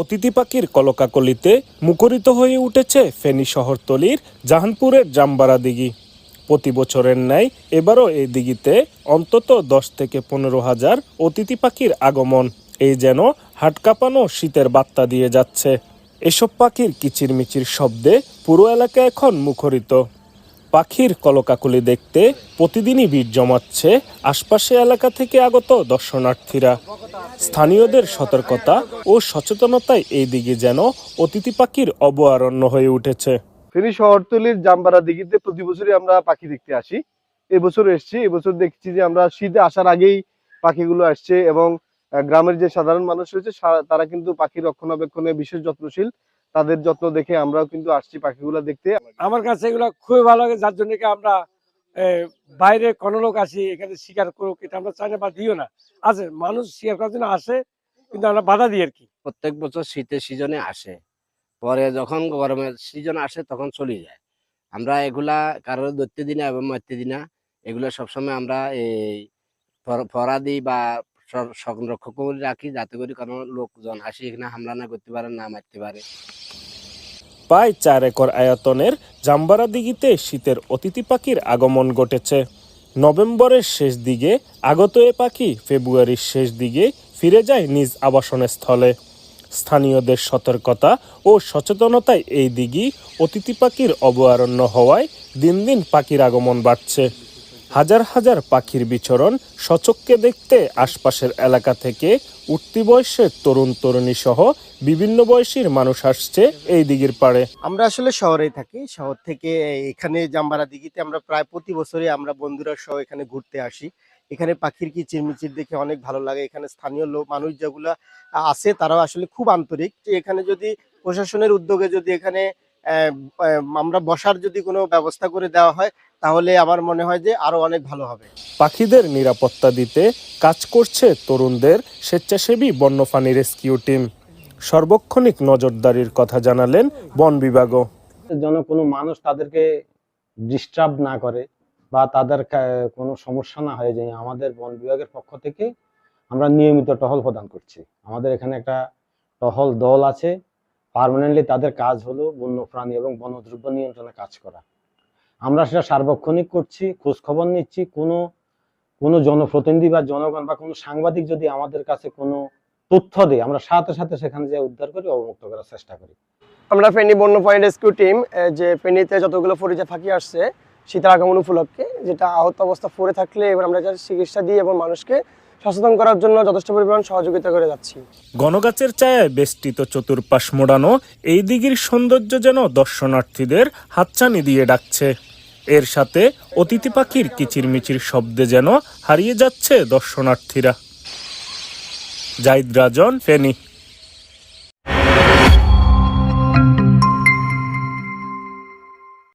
অতিথি পাখির কলকাকলিতে মুখরিত হয়ে উঠেছে ফেনী শহরতলির জাহানপুরের জাম্বারা দিঘি। প্রতি বছরের ন্যায় এবারও এই দিঘিতে অন্তত দশ থেকে পনেরো হাজার অতিথি পাখির আগমন। এই যেন হাট কাঁপানো শীতের বার্তা দিয়ে যাচ্ছে। এসব পাখির কিচিরমিচির শব্দে পুরো এলাকা এখন মুখরিত। পাখির কলকাকলি দেখতে প্রতিদিনই ভিড় জমাচ্ছে আশপাশে এলাকা থেকে আগত দর্শনার্থীরা। স্থানীয়দের সতর্কতা ও সচেতনতায় এই দিকে যেন অতিথি পাখির অভয়ারণ্য হয়ে উঠেছে। ফেনী শহরতলির জামবাড়া দিঘিতে প্রতি বছরই আমরা পাখি দেখতে আসি। এবছর এসেছি, এবছর দেখছি যে আমরা শীতে আসার আগেই পাখিগুলো আসছে এবং গ্রামের যে সাধারণ মানুষ রয়েছে তারা কিন্তু পাখি রক্ষণাবেক্ষণে বিশেষ যত্নশীল। তাদের যত্ন দেখে আমরাও কিন্তু আসছি পাখিগুলো দেখতে। আমার কাছে এগুলো খুবই ভালো লাগে যার জন্য আমরা বাইরে কোনো লোক আসি এখানে শিকার করুক এটা আমরা চাই না বা দিও না। আছে মানুষ শিকার করার জন্য আসে কিন্তু আমরা বাধা দিই আর কি। প্রত্যেক বছর শীতের সিজনে আসে পরে যখন গরমের সিজন আসে তখন চলে যায়। আমরা এগুলা কারোর ধরতে দিই না এবং মারতে দিই না এগুলো সবসময় আমরা এই ফর- দিই বা সংরক্ষণ করে রাখি, যাতে করে কোনো লোকজন আসি, এখানে হামলা না করতে পারে, না মারতে পারে। প্রায় চার একর আয়তনের জাম্বারা দিঘিতে শীতের অতিথি পাখির আগমন ঘটেছে। নভেম্বরের শেষ দিকে, আগত এ পাখি ফেব্রুয়ারির শেষ দিকে ফিরে যায় নিজ আবাসনের স্থলে স্থানীয়দের সতর্কতা ও সচেতনতায় এই দিঘি অতিথি পাখির অভয়ারণ্য হওয়ায় দিন দিন পাখির আগমন বাড়ছে। হাজার হাজার পাখির বিচরণ সচক্ষে দেখতে আশপাশের এলাকা থেকে উঠতি বয়সের তরুণ তরুণী সহ বিভিন্ন বয়সীর মানুষ আসছে এই দিঘির পাড়ে। আমরা আসলে শহরেই থাকি। শহর থেকে এখানে জাম্বারা দিঘিতে আমরা প্রায় প্রতি বছরই আমরা বন্ধুরা সহ এখানে ঘুরতে আসি। এখানে পাখির কিচিরমিচির দেখে অনেক ভালো লাগে। এখানে স্থানীয় লোক মানুষ যেগুলা আছে, তারাও আসলে খুব আন্তরিক। এখানে যদি প্রশাসনের উদ্যোগে যদি এখানে আমরা বসার যদি কোনো ব্যবস্থা করে দেওয়া হয় তাহলে আমার মনে হয় যে আরও অনেক ভালো হবে। পাখিদের নিরাপত্তা দিতে কাজ করছে তরুণদের স্বেচ্ছাসেবী বন্যপ্রাণী রেস্কিউ টিম। সর্বক্ষণিক নজরদারির কথা জানালেন বন বিভাগও। যেন কোনো মানুষ তাদেরকে ডিস্টার্ব না করে বা তাদের কোনো সমস্যা না হয়ে যায় আমাদের বন বিভাগের পক্ষ থেকে আমরা নিয়মিত টহল প্রদান করছি। আমাদের এখানে একটা টহল দল আছে পার্মানেন্টলি তাদের কাজ হলো বন্যপ্রাণী এবং বনদ্রব্য নিয়ন্ত্রণে কাজ করা। আমরা সেটা সার্বক্ষণিক করছি খোঁজ খবর নিচ্ছি, কোনো কোনো জনপ্রতিনিধি বা জনগণ বা কোনো সাংবাদিক যদি আমাদের কাছে কোনো তথ্য দেয়, আমরা সাথে সাথে সেখানে যে উদ্ধার করি, অবমুক্ত করার চেষ্টা করি। আমরা ফেনী বন্যপ্রাণী রেস্কিউ টিম যে ফেনীতে যতগুলো পরিচয় ফাঁকি আসছে শীতের আগমন উপলক্ষে, যেটা আহত অবস্থা পড়ে থাকলে এবার আমরা চিকিৎসা দিই এবং মানুষকে সচেতন করার জন্য যথেষ্ট পরিমাণ সহযোগিতা করে যাচ্ছি। গণগাছের ছায়ায় বেষ্টিত চতুর্পাশ মোড়ানো এই দিঘির সৌন্দর্য যেন দর্শনার্থীদের হাতছানি দিয়ে ডাকছে। এর সাথে অতিথি পাখির কিচিরমিচির শব্দে যেন হারিয়ে যাচ্ছে দর্শনার্থীরা। জাইদ রাজন, ফেনী।